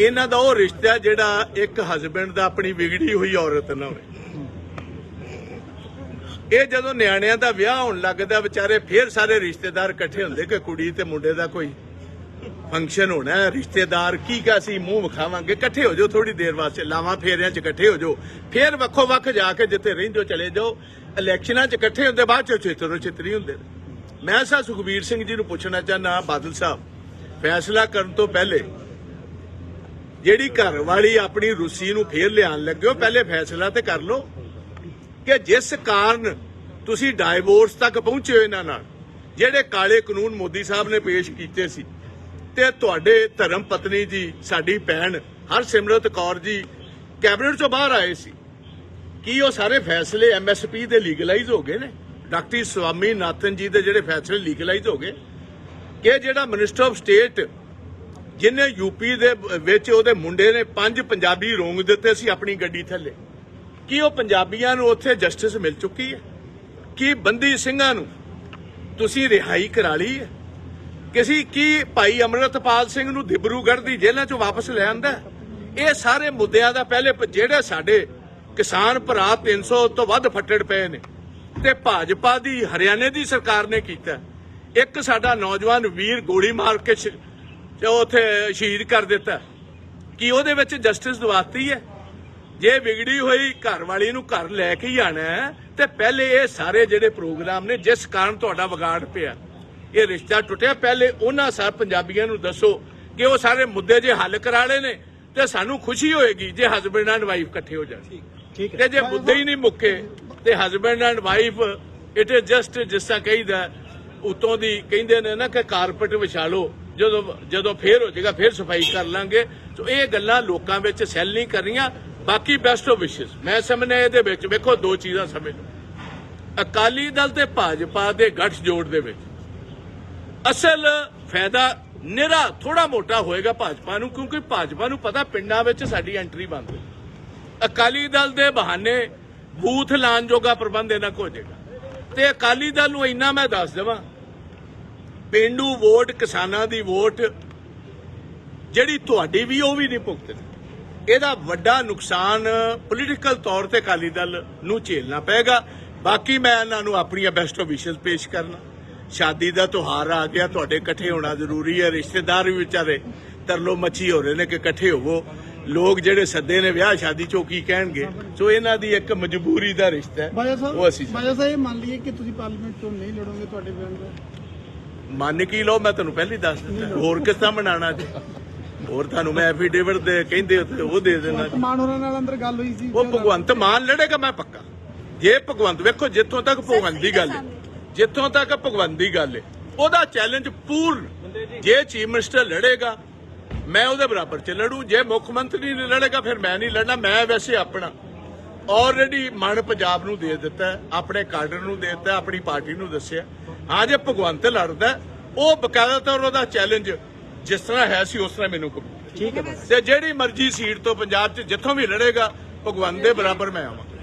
ਇਹਨਾਂ ਦਾ ਉਹ ਰਿਸ਼ਤਾ ਜਿਹੜਾ ਇੱਕ ਹਸਬੰਡ ਦਾ ਆਪਣੀ ਵਿਗੜੀ ਹੋਈ ਔਰਤ ਨਾਲ। ਹੋਵੇ ਇਹ ਜਦੋਂ ਨਿਆਣਿਆਂ ਦਾ ਵਿਆਹ ਹੋਣ ਲੱਗਦਾ, ਵਿਚਾਰੇ ਫੇਰ ਸਾਰੇ ਰਿਸ਼ਤੇਦਾਰ ਇਕੱਠੇ ਹੁੰਦੇ ਕਿ ਕੁੜੀ ਤੇ ਮੁੰਡੇ ਦਾ ਕੋਈ ਫੰਕਸ਼ਨ ਹੋਣਾ ਹੈ, ਰਿਸ਼ਤੇਦਾਰ ਕੀ ਕਾ ਸੀ ਮੂੰਹ ਵਿਖਾਵਾਂਗੇ? ਇਕੱਠੇ ਹੋ ਜਾਓ ਥੋੜੀ ਦੇਰ ਵਾਸਤੇ, ਲਾਵਾਂ ਫੇਰਿਆਂ 'ਚ ਇਕੱਠੇ ਹੋ ਜਾਓ। ਫੇਰ ਵੱਖੋ ਵੱਖ ਜਾ ਕੇ ਜਿੱਥੇ ਰਹਿੰਦੇ ਹੋ ਚਲੇ ਜਾਓ। ਇਲੈਕਸ਼ਨਾਂ 'ਚ ਇਕੱਠੇ ਹੁੰਦੇ, ਬਾਅਦ 'ਚ ਚਿੱਤਰੋ ਚਿੱਤਰੀ ਹੁੰਦੇ। ਮੈਂ ਸਾ ਸੁਖਬੀਰ ਸਿੰਘ ਜੀ ਨੂੰ ਪੁੱਛਣਾ ਚਾਹਨਾ ਬਾਦਲ ਸਾਹਿਬ, ਫੈਸਲਾ ਕਰਨ ਤੋਂ ਪਹਿਲੇ ਜਿਹੜੀ ਘਰ ਵਾਲੀ ਆਪਣੀ ਰੂਸੀ ਨੂੰ ਫੇਰ ਲਿਆਣ ਲੱਗੇ ਹੋ, ਪਹਿਲੇ ਫੈਸਲਾ ਤੇ ਕਰ ਲਓ ਕਿ ਜਿਸ ਕਾਰਨ ਤੁਸੀਂ ਡਾਈਵੋਰਸ ਤੱਕ ਪਹੁੰਚੇ ਹੋ ਇਹਨਾਂ ਨਾਲ, ਜਿਹੜੇ ਕਾਲੇ ਕਾਨੂੰਨ ਮੋਦੀ ਸਾਹਿਬ ਨੇ ਪੇਸ਼ ਕੀਤੇ ਸੀ, ਤੇ ਤੁਹਾਡੇ ਧਰਮ ਪਤਨੀ ਜੀ, ਸਾਡੀ ਭੈਣ ਹਰਸਿਮਰਤ ਕੌਰ ਜੀ ਕੈਬਨਿਟ ਚੋਂ ਬਾਹਰ ਆਏ ਸੀ। ਕੀ ਉਹ ਸਾਰੇ ਫੈਸਲੇ ਐਮਐਸਪੀ ਦੇ ਲੀਗਲਾਈਜ਼ ਹੋ ਗਏ ਨੇ? ਡਾਕਟਰ ਸਵਾਮੀ ਨਾਥਨ ਜੀ ਦੇ ਜਿਹੜੇ ਫੈਸਲੇ ਲੀਗਲਾਈਜ਼ ਹੋ ਗਏ? ਕਿ ਜਿਹੜਾ ਮਿਨਿਸਟਰ ਆਫ ਸਟੇਟ ਜਿਹਨੇ ਯੂਪੀ ਦੇ ਵਿੱਚ ਉਹਦੇ ਮੁੰਡੇ ਨੇ ਪੰਜ ਪੰਜਾਬੀ ਰੋਂਗ ਦਿੱਤੇ ਸੀ ਆਪਣੀ ਗੱਡੀ ਥੱਲੇ। ਕੀ ਉਹ ਪੰਜਾਬੀਆਂ ਨੂੰ ਉੱਥੇ ਜਸਟਿਸ ਮਿਲ ਚੁੱਕੀ ਹੈ? ਕੀ ਬੰਦੀ ਸਿੰਘਾਂ ਨੂੰ ਤੁਸੀਂ ਰਿਹਾਈ ਕਰਾ ਲਈ ਹੈ? ਕਿਸੇ ਕੀ ਭਾਈ ਅਮਰਤਪਾਲ ਸਿੰਘ ਨੂੰ ਦਿਬਰੂਗੜ੍ਹ ਦੀ ਜੇਲ੍ਹਾਂ ਚੋਂ ਵਾਪਸ ਲੈ ਆਂਦਾ ਇਹ ਸਾਰੇ ਮੁੱਦਿਆਂ ਦਾ ਪਹਿਲੇ ਜਿਹੜੇ ਸਾਡੇ ਕਿਸਾਨ ਭਰਾ 300 ਤੋਂ ਵੱਧ ਫੱਟੜ ਪਏ ਨੇ ਤੇ ਭਾਜਪਾ ਦੀ ਹਰਿਆਣੇ ਦੀ ਸਰਕਾਰ ਨੇ ਕੀਤਾ ਇੱਕ ਸਾਡਾ ਨੌਜਵਾਨ ਵੀਰ ਗੋਲੀ ਮਾਰ ਕੇ ਤੇ ਉੱਥੇ ਸ਼ਹੀਦ ਕਰ ਦਿੱਤਾ। ਕੀ ਉਹਦੇ ਵਿੱਚ ਜਸਟਿਸ ਦਵਾਤੀ ਹੈ? ਜੇ ਵਿਗੜੀ ਹੋਈ ਘਰ ਵਾਲੀ ਨੂੰ ਘਰ ਲੈ ਕੇ ਹੀ ਆਣਾ ਹੈ ਤੇ ਪਹਿਲੇ ਇਹ ਸਾਰੇ ਜਿਹੜੇ ਪ੍ਰੋਗਰਾਮ ਨੇ ਜਿਸ ਕਾਰਨ ਤੁਹਾਡਾ ਵਿਗਾੜ ਪਿਆ ਇਹ ਰਿਸ਼ਤਾ ਟੁੱਟਿਆ। ਪਹਿਲੇ ਉਹਨਾਂ ਸਾਰੇ ਪੰਜਾਬੀਆਂ ਨੂੰ ਦੱਸੋ ਕਿ ਉਹ ਸਾਰੇ ਮੁੱਦੇ ਜੇ ਹੱਲ ਕਰਾ ਲਏ ਨੇ ਤੇ ਸਾਨੂੰ ਖੁਸ਼ੀ ਹੋਏਗੀ ਜੇ ਹਸਬੰਡ ਐਂਡ ਵਾਈਫ ਇਕੱਠੇ ਹੋ ਜਾਣ। ਠੀਕ ਤੇ ਜੇ ਮੁੱਦੇ ਹੀ ਨਹੀਂ ਮੁੱਕੇ ਤੇ husband and wife it is just ਜਿਸ ਤਰ੍ਹਾਂ ਕਹੀਦਾ ਉਤੋਂ ਦੀ ਕਹਿੰਦੇ ਨੇ ਨਾ ਕਿ ਕਾਰਪਟ ਵਿਛਾ ਲਓ ਜਦੋਂ ਜਦੋਂ ਫੇਰ ਹੋ ਜਾਏਗਾ, ਫੇਰ ਸਫ਼ਾਈ ਕਰ ਲਾਂਗੇ। ਸੋ ਇਹ ਗੱਲਾਂ ਲੋਕਾਂ ਵਿੱਚ ਸੈੱਲ ਨਹੀਂ ਕਰਨੀਆਂ ਬਾਕੀ ਬੈਸਟ ਆਫ ਵਿਸ਼ੇਸ ਮੈਂ ਸਮਝਣਾ ਇਹਦੇ ਵਿੱਚ, ਵੇਖੋ ਦੋ ਚੀਜ਼ਾਂ ਸਮਝ। ਅਕਾਲੀ ਦਲ ਤੇ ਭਾਜਪਾ ਦੇ ਗੱਠ ਜੋੜ ਦੇ ਵਿੱਚ। ਅਸਲ ਫਾਇਦਾ ਨਿਰਾ ਥੋੜਾ ਮੋਟਾ ਹੋਏਗਾ ਭਾਜਪਾ ਨੂੰ, ਕਿਉਂਕਿ ਭਾਜਪਾ ਨੂੰ ਪਤਾ ਪਿੰਡਾਂ ਵਿੱਚ ਸਾਡੀ ਐਂਟਰੀ ਬੰਦ ਹੈ। ਅਕਾਲੀ ਦਲ ਦੇ ਬਹਾਨੇ ਬੂਥ ਲਾਣ ਜੋਗਾ ਪ੍ਰਬੰਧ ਇਹਨਾਂ ਕੋ ਹੋ ਜਾਏਗਾ ਤੇ ਅਕਾਲੀ ਦਲ ਨੂੰ ਇੰਨਾ ਮੈਂ ਦੱਸ ਦੇਵਾਂ ਪਿੰਡੂ ਵੋਟ ਕਿਸਾਨਾਂ ਦੀ ਵੋਟ ਜਿਹੜੀ ਤੁਹਾਡੀ ਵੀ ਉਹ ਵੀ ਨਹੀਂ ਭੁਗਤਦੀ ਇਹਦਾ ਵੱਡਾ ਨੁਕਸਾਨ ਪੋਲੀਟੀਕਲ ਤੌਰ ਤੇ ਅਕਾਲੀ ਦਲ ਨੂੰ ਝੇਲਣਾ ਪਏਗਾ। ਬਾਕੀ ਮੈਂ ਇਹਨਾਂ ਨੂੰ ਆਪਣੀਆਂ ਬੈਸਟ ਵਿਸ਼ੇਸ ਪੇਸ਼ ਕਰਨਾ। ਸ਼ਾਦੀ ਦਾ ਤਿਉਹਾਰ ਆ ਗਿਆ ਤੁਹਾਡੇ ਇਕੱਠੇ ਹੋਣਾ ਜ਼ਰੂਰੀ ਹੈ। ਰਿਸ਼ਤੇਦਾਰ ਵੀ ਵਿਚਾਰੇ ਤਰਲੋ ਮੱਛੀ ਹੋ ਰਹੇ ਨੇ ਕਿ ਇਕੱਠੇ ਹੋਵੋ। ਲੋਕ ਜਿਹੜੇ ਸੱਦੇ ਨੇ ਵਿਆਹ ਸ਼ਾਦੀ ਚੋਂ ਕੀ ਕਹਿਣਗੇ? ਸੋ ਇਹਨਾਂ ਦੀ ਇੱਕ ਮਜਬੂਰੀ ਦਾ ਰਿਸ਼ਤਾ ਹੈ। ਉਹ ਅਸੀਂ ਬਾਜਾ ਸਾਹਿਬ ਮੰਨ ਲਈਏ ਕਿ ਤੁਸੀਂ ਪਾਰਲੀਮੈਂਟ ਚੋਂ ਨਹੀਂ ਲੜੋਗੇ ਤੁਹਾਡੇ ਦਾ। ਮੰਨ ਕੀ ਲਓ ਮੈਂ ਤੁਹਾਨੂੰ ਪਹਿਲਾਂ ਦੱਸ ਦਿੱਤਾ। ਹੋਰ ਕਿਸ ਤਰ੍ਹਾਂ ਬਣਾਉਣਾ ਜੀ ਹੋਰ ਤੁਹਾਨੂੰ ਮੈਂ ਐਫੀਡੇਵਿਟ ਦੇ ਕਹਿੰਦੇ ਉਹ ਦੇ ਦੇਣਾ। ਮਾਨ ਹੋਰਾਂ ਨਾਲ ਅੰਦਰ ਗੱਲ ਹੋਈ ਸੀ। ਉਹ ਭਗਵੰਤ ਮਾਨ ਲੜੇਗਾ ਮੈਂ ਪੱਕਾ। ਜੇ ਭਗਵੰਤ ਵੇਖੋ ਜਿੱਥੋਂ ਤੱਕ ਭਗਵੰਤ ਦੀ ਗੱਲ ਹੈ ਜਿੱਥੋਂ ਤੱਕ ਭਗਵੰਤ ਦੀ ਗੱਲ ਹੈ ਉਹਦਾ ਚੈਲੰਜ ਪੂਰਨ। ਜੇ। ਚੀਫ ਮਿਨਿਸਟਰ ਲੜੇਗਾ ਮੈਂ ਉਹਦੇ ਬਰਾਬਰ ਚ ਲੜੂ। ਜੇ ਮੁੱਖ ਮੰਤਰੀ ਨਹੀਂ ਲੜੇਗਾ ਫਿਰ ਮੈਂ ਨਹੀਂ ਲੜਨਾ ਮੈਂ ਵੈਸੇ ਆਪਣਾ। ਆਲਰੇਡੀ ਮਨ ਪੰਜਾਬ ਨੂੰ ਦੇ ਦਿੱਤਾ ਆਪਣੇ ਕਾਡਰ ਨੂੰ ਦੇ ਦਿੱਤਾ ਆਪਣੀ ਪਾਰਟੀ ਨੂੰ ਦੱਸਿਆ। ਹਾਂ ਜੇ ਭਗਵੰਤ ਲੜਦਾ ਉਹ ਬਕਾਇਦਾ ਤੌਰ ਉਹਦਾ ਚੈਲੰਜ ਜਿਸ ਤਰ੍ਹਾਂ ਹੈ ਸੀ ਉਸ ਤਰ੍ਹਾਂ ਮੈਨੂੰ ਕਬੂਲ ਠੀਕ ਹੈ ਤੇ ਜਿਹੜੀ ਮਰਜ਼ੀ ਸੀਟ ਤੋਂ ਪੰਜਾਬ 'ਚ ਜਿੱਥੋਂ ਵੀ ਲੜੇਗਾ ਭਗਵੰਤ ਦੇ ਬਰਾਬਰ ਮੈਂ ਆਵਾਂ।